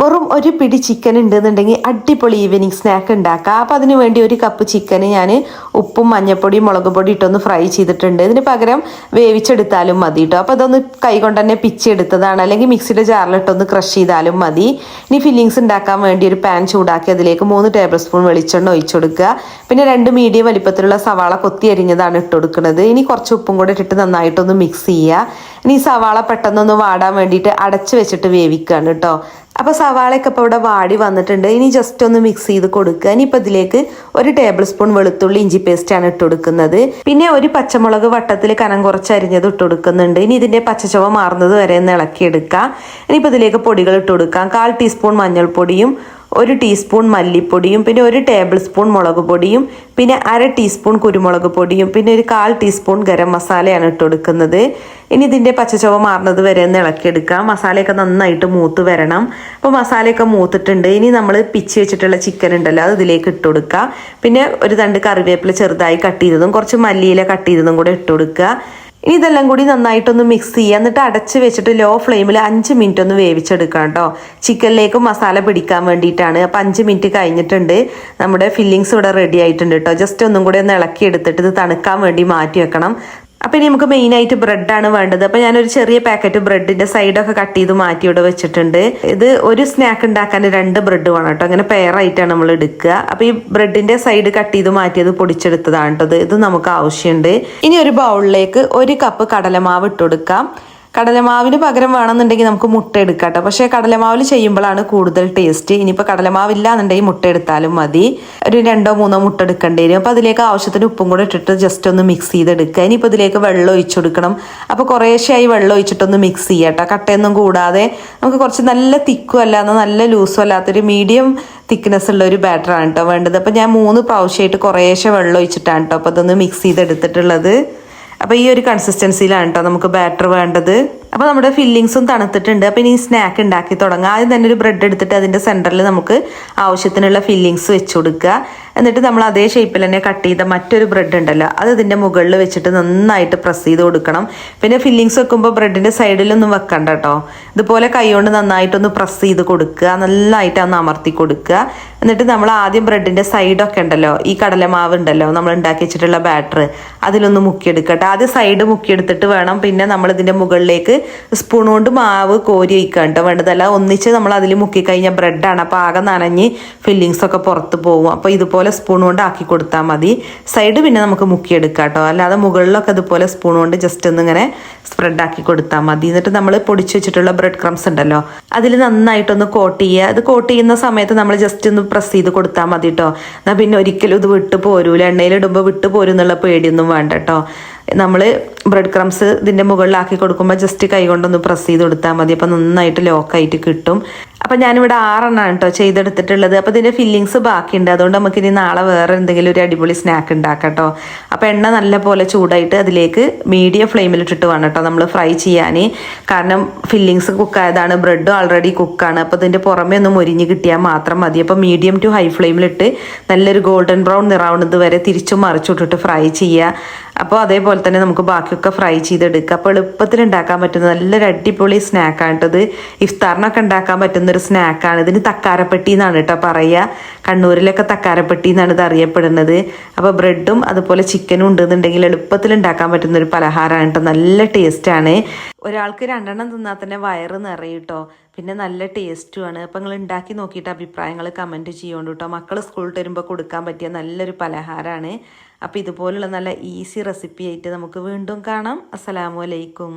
വെറും ഒരു പിടി ചിക്കൻ ഉണ്ടെന്നുണ്ടെങ്കിൽ അടിപൊളി ഈവനിങ് സ്നാക്ക് ഉണ്ടാക്കാം. അപ്പം അതിന് വേണ്ടി ഒരു കപ്പ് ചിക്കൻ ഞാൻ ഉപ്പും മഞ്ഞപ്പൊടിയും മുളക് പൊടി ഇട്ടൊന്ന് ഫ്രൈ ചെയ്തിട്ടുണ്ട്. ഇതിന് പകരം വേവിച്ചെടുത്താലും മതി കേട്ടോ അപ്പോൾ അതൊന്ന് കൈകൊണ്ട് തന്നെ പിച്ചെടുത്തതാണ് അല്ലെങ്കിൽ മിക്സിയുടെ ജാറിലിട്ടൊന്ന് ക്രഷ് ചെയ്താലും മതി. ഇനി ഫില്ലിങ്സ് ഉണ്ടാക്കാൻ വേണ്ടി ഒരു പാൻ ചൂടാക്കി അതിലേക്ക് മൂന്ന് ടേബിൾ സ്പൂൺ വെളിച്ചെണ്ണ ഒഴിച്ചു കൊടുക്കുക. പിന്നെ രണ്ട് മീഡിയം വലിപ്പത്തിലുള്ള സവാള കൊത്തി അരിഞ്ഞതാണ് ഇട്ട് കൊടുക്കുന്നത്. ഇനി കുറച്ച് ഉപ്പും കൂടെ ഇട്ടിട്ട് നന്നായിട്ടൊന്ന് മിക്സ് ചെയ്യുക. ഇനി സവാള പെട്ടെന്നൊന്ന് വാടാൻ വേണ്ടിയിട്ട് അടച്ചു വെച്ചിട്ട് വേവിക്കുകയാണ് കേട്ടോ അപ്പോൾ സവാളയൊക്കെ ഇപ്പോൾ ഇവിടെ വാടി വന്നിട്ടുണ്ട്. ഇനി ജസ്റ്റ് ഒന്ന് മിക്സ് ചെയ്ത് കൊടുക്കുക. ഇനിയിപ്പോൾ ഇതിലേക്ക് ഒരു ടേബിൾ സ്പൂൺ വെളുത്തുള്ളി ഇഞ്ചി പേസ്റ്റാണ് ഇട്ട് കൊടുക്കുന്നത്. പിന്നെ ഒരു പച്ചമുളക് വട്ടത്തിൽ കനം കുറച്ച് അരിഞ്ഞത് ഇട്ട് കൊടുക്കുന്നുണ്ട്. ഇനി ഇതിന്റെ പച്ചച്ചവ മാറുന്നത് വരെ ഒന്ന് ഇളക്കിയെടുക്കാം. ഇനിയിപ്പോൾ ഇതിലേക്ക് പൊടികൾ ഇട്ട് കൊടുക്കാം. കാൽ ടീസ്പൂൺ മഞ്ഞൾപ്പൊടിയും ഒരു ടീസ്പൂൺ മല്ലിപ്പൊടിയും പിന്നെ ഒരു ടേബിൾ സ്പൂൺ മുളക് പൊടിയും പിന്നെ അര ടീസ്പൂൺ കുരുമുളക് പൊടിയും പിന്നെ ഒരു കാൽ ടീസ്പൂൺ ഗരം മസാലയാണ് ഇട്ട് കൊടുക്കുന്നത്. ഇനി ഇതിന്റെ പച്ചച്ചവ മാറുന്നത് വരെ ഒന്ന് ഇളക്കിയെടുക്കാം. മസാലയൊക്കെ നന്നായിട്ട് മൂത്ത് വരണം. അപ്പോൾ മസാലയൊക്കെ മൂത്തിട്ടുണ്ട്. ഇനി നമ്മൾ പിച്ച് വെച്ചിട്ടുള്ള ചിക്കൻ ഉണ്ടല്ലോ അത് ഇതിലേക്ക് ഇട്ട് കൊടുക്കുക പിന്നെ ഒരു തണ്ട് കറിവേപ്പില ചെറുതായി കട്ട് ചെയ്തതും കുറച്ച് മല്ലിയില കട്ട് ചെയ്തതും കൂടെ ഇട്ട് കൊടുക്കുക. ഇനി ഇതെല്ലാം കൂടി നന്നായിട്ടൊന്ന് മിക്സ് ചെയ്യുക. എന്നിട്ട് അടച്ച് വെച്ചിട്ട് ലോ ഫ്ലെയിമിൽ അഞ്ച് മിനിറ്റ് ഒന്ന് വേവിച്ചെടുക്കാം കേട്ടോ. ചിക്കനിലേക്ക് മസാല പിടിക്കാൻ വേണ്ടിയിട്ടാണ്. അപ്പം അഞ്ച് മിനിറ്റ് കഴിഞ്ഞിട്ടുണ്ട്. നമ്മുടെ ഫില്ലിങ്സ് ഇവിടെ റെഡി ആയിട്ടുണ്ട് കേട്ടോ. ജസ്റ്റ് ഒന്നും കൂടി ഒന്ന് ഇളക്കി എടുത്തിട്ട് ഇത് തണുക്കാൻ വേണ്ടി മാറ്റി വെക്കണം. അപ്പോൾ ഇനി നമുക്ക് മെയിനായിട്ട് ബ്രെഡാണ് വേണ്ടത്. അപ്പോൾ ഞാനൊരു ചെറിയ പാക്കറ്റ് ബ്രെഡിന്റെ സൈഡൊക്കെ കട്ട് ചെയ്ത് മാറ്റി ഇവിടെ വെച്ചിട്ടുണ്ട്. ഇത് ഒരു സ്നാക്ക് ഉണ്ടാക്കാൻ രണ്ട് ബ്രെഡ് വേണം കേട്ടോ. അങ്ങനെ പെയറായിട്ടാണ് നമ്മൾ എടുക്കുക. അപ്പോൾ ഈ ബ്രെഡിന്റെ സൈഡ് കട്ട് ചെയ്ത് മാറ്റിയത് പൊടിച്ചെടുത്തതാണ് കേട്ടോ ഇത്. ഇത് നമുക്ക് ആവശ്യമുണ്ട്. ഇനി ഒരു ബൗളിലേക്ക് ഒരു കപ്പ് കടലമാവ് ഇട്ട് കൊടുക്കാം. കടലമാവിന് പകരം വേണമെന്നുണ്ടെങ്കിൽ നമുക്ക് മുട്ട എടുക്കാം കേട്ടോ. പക്ഷേ കടലമാവിൽ ചെയ്യുമ്പോഴാണ് കൂടുതൽ ടേസ്റ്റ് ഇനിയിപ്പോൾ കടലമാവില്ല എന്നുണ്ടെങ്കിൽ മുട്ട എടുത്താലും മതി. ഒരു രണ്ടോ മൂന്നോ മുട്ട എടുക്കേണ്ടി വരും. അപ്പോൾ അതിലേക്ക് ആവശ്യത്തിന് ഉപ്പും കൂടെ ഇട്ടിട്ട് ജസ്റ്റ് ഒന്ന് മിക്സ് ചെയ്തെടുക്കുക. ഇനിയിപ്പോൾ ഇതിലേക്ക് വെള്ളം ഒഴിച്ചു കൊടുക്കണം. അപ്പോൾ കുറേശ്ശെയായി വെള്ളം ഒഴിച്ചിട്ടൊന്ന് മിക്സ് ചെയ്യുക കേട്ടോ. കട്ടയൊന്നും കൂടാതെ നമുക്ക് കുറച്ച് നല്ല തിക്കും അല്ലാതെ നല്ല ലൂസും അല്ലാത്തൊരു മീഡിയം തിക്നെസ് ഉള്ള ഒരു ബാറ്ററാണ് കേട്ടോ വേണ്ടത്. അപ്പോൾ ഞാൻ മൂന്ന് പ്രാവശ്യമായിട്ട് കുറേശ്ശെ വെള്ളം ഒഴിച്ചിട്ടാണ് കേട്ടോ. അപ്പോൾ അതൊന്ന് മിക്സ് ചെയ്തെടുത്തിട്ടുള്ളത്. അപ്പോൾ ഈ ഒരു കൺസിസ്റ്റൻസിയിലാണ് കേട്ടോ നമുക്ക് ബാറ്റർ വേണ്ടത്. അപ്പോൾ നമ്മുടെ ഫില്ലിങ്സും തണുത്തിട്ടുണ്ട്. അപ്പോൾ ഇനി സ്നാക്ക് ഉണ്ടാക്കി തുടങ്ങാം. ആദ്യം തന്നെ ഒരു ബ്രെഡ് എടുത്തിട്ട് അതിന്റെ സെന്ററിൽ നമുക്ക് ആവശ്യത്തിനുള്ള ഫില്ലിങ്സ് വെച്ച് കൊടുക്കുക. എന്നിട്ട് നമ്മൾ അതേ ഷേപ്പിൽ തന്നെ കട്ട് ചെയ്ത മറ്റൊരു ബ്രെഡ് ഉണ്ടല്ലോ അത് ഇതിന്റെ മുകളിൽ വെച്ചിട്ട് നന്നായിട്ട് പ്രസ് ചെയ്ത് കൊടുക്കണം. പിന്നെ ഫില്ലിങ്സ് വെക്കുമ്പോൾ ബ്രെഡിന്റെ സൈഡിലൊന്നും വെക്കണ്ട കേട്ടോ ഇതുപോലെ കൈകൊണ്ട് നന്നായിട്ടൊന്ന് പ്രസ് ചെയ്ത് കൊടുക്കുക നന്നായിട്ട് ഒന്ന് അമർത്തി കൊടുക്കുക. എന്നിട്ട് നമ്മൾ ആദ്യം ബ്രെഡിന്റെ സൈഡൊക്കെ ഉണ്ടല്ലോ ഈ കടലമാവ് ഉണ്ടല്ലോ നമ്മൾ ഉണ്ടാക്കി വെച്ചിട്ടുള്ള ബാറ്റർ അതിലൊന്ന് മുക്കിയെടുക്കട്ടെ. ആദ്യം സൈഡ് മുക്കിയെടുത്തിട്ട് വേണം പിന്നെ നമ്മൾ ഇതിന്റെ മുകളിലേക്ക് സ്പൂൺ കൊണ്ട് മാവ് കോരി വയ്ക്കുക കേട്ടോ വേണ്ടതല്ല ഒന്നിച്ച് നമ്മൾ അതിൽ മുക്കി കഴിഞ്ഞാൽ ബ്രെഡാണ് അപ്പോൾ ആകെ നനഞ്ഞ് ഫില്ലിങ്സൊക്കെ പുറത്ത് പോകും. അപ്പോൾ ഇതുപോലെ സ്പൂൺ കൊണ്ട് ആക്കി കൊടുത്താൽ മതി. സൈഡ് പിന്നെ നമുക്ക് മുക്കിയെടുക്കാം കേട്ടോ അല്ലാതെ മുകളിലൊക്കെ ഇതുപോലെ സ്പൂൺ കൊണ്ട് ജസ്റ്റ് ഒന്ന് ഇങ്ങനെ സ്പ്രെഡ് ആക്കി കൊടുത്താൽ മതി. എന്നിട്ട് നമ്മൾ പൊടിച്ച് വെച്ചിട്ടുള്ള ബ്രെഡ് ക്രംസ് ഉണ്ടല്ലോ അതിൽ നന്നായിട്ടൊന്ന് കോട്ട് ചെയ്യുക. അത് കോട്ട് ചെയ്യുന്ന സമയത്ത് നമ്മൾ ജസ്റ്റ് ഒന്ന് പ്രസ് ചെയ്ത് കൊടുത്താൽ മതി കേട്ടോ എന്നാൽ പിന്നെ ഒരിക്കലും ഇത് വിട്ടു പോരൂല. എണ്ണയിലിടുമ്പോൾ വിട്ടു പോരും എന്നുള്ള പേടിയൊന്നും വേണ്ട കേട്ടോ നമ്മൾ ബ്രെഡ് ക്രംസ് ഇതിന്റെ മുകളിലാക്കി കൊടുക്കുമ്പോൾ ജസ്റ്റ് കൈ കൊണ്ടൊന്ന് പ്രസ് ചെയ്ത് കൊടുത്താൽ മതി. അപ്പോൾ നന്നായിട്ട് ലോക്കായിട്ട് കിട്ടും. അപ്പം ഞാനിവിടെ ആറെണ്ണമാണ് കേട്ടോ ചെയ്തെടുത്തിട്ടുള്ളത്. അപ്പോൾ ഇതിന്റെ ഫില്ലിങ്സ് ബാക്കിയുണ്ട്. അതുകൊണ്ട് നമുക്ക് ഇനി നാളെ വേറെ എന്തെങ്കിലും ഒരു അടിപൊളി സ്നാക്ക് ഉണ്ടാക്കാം കേട്ടോ അപ്പോൾ എണ്ണ നല്ല പോലെ ചൂടായിട്ട് അതിലേക്ക് മീഡിയം ഫ്ലെയിമിലിട്ടിട്ട് വേണം കേട്ടോ നമ്മൾ ഫ്രൈ ചെയ്യാൻ കാരണം ഫില്ലിങ്സ് കുക്കായതാണ് ബ്രെഡും ആൾറെഡി കുക്കാണ് അപ്പോൾ ഇതിന്റെ പുറമേ ഒന്ന് മൊരിഞ്ഞ് കിട്ടിയാൽ മാത്രം മതി. അപ്പോൾ മീഡിയം ടു ഹൈ ഫ്ലെയിമിലിട്ട് നല്ലൊരു ഗോൾഡൻ ബ്രൗൺ നിറാവുന്നത് വരെ തിരിച്ചും മറിച്ചിട്ടിട്ട് ഫ്രൈ ചെയ്യുക അപ്പോൾ അതേപോലെ തന്നെ നമുക്ക് ബാക്കിയൊക്കെ ഫ്രൈ ചെയ്തെടുക്കുക അപ്പോൾ എളുപ്പത്തിൽ ഉണ്ടാക്കാൻ പറ്റുന്ന നല്ലൊരു അടിപൊളി സ്നാക്കാണ് കേട്ടത് ഇഫ്താറിനൊക്കെ ഉണ്ടാക്കാൻ പറ്റുന്ന ഒരു സ്നാക്കാണ്. ഇതിന് തക്കാരപ്പെട്ടി എന്നാണ് കേട്ടോ പറയുക. കണ്ണൂരിലൊക്കെ തക്കാരപ്പെട്ടി എന്നാണ് ഇത് അറിയപ്പെടുന്നത്. അപ്പോൾ ബ്രെഡും അതുപോലെ ചിക്കനും ഉണ്ടെന്നുണ്ടെങ്കിൽ എളുപ്പത്തിൽ ഉണ്ടാക്കാൻ പറ്റുന്ന ഒരു പലഹാരമാണ് കേട്ടോ. നല്ല ടേസ്റ്റാണ് ഒരാൾക്ക് രണ്ടെണ്ണം തിന്നാൽ തന്നെ വയറ് നിറയും കേട്ടോ. പിന്നെ നല്ല ടേസ്റ്റുമാണ് അപ്പോൾ നിങ്ങൾ ഉണ്ടാക്കി നോക്കിയിട്ട് അഭിപ്രായങ്ങൾ കമന്റ് ചെയ്യുകൊണ്ട് കേട്ടോ. മക്കൾ സ്കൂളിൽ വരുമ്പോൾ കൊടുക്കാൻ പറ്റിയ നല്ലൊരു പലഹാരമാണ്. അപ്പോൾ ഇതുപോലുള്ള നല്ല ഈസി റെസിപ്പി ആയിട്ട് നമുക്ക് വീണ്ടും കാണാം. അസ്സലാമു അലൈക്കും.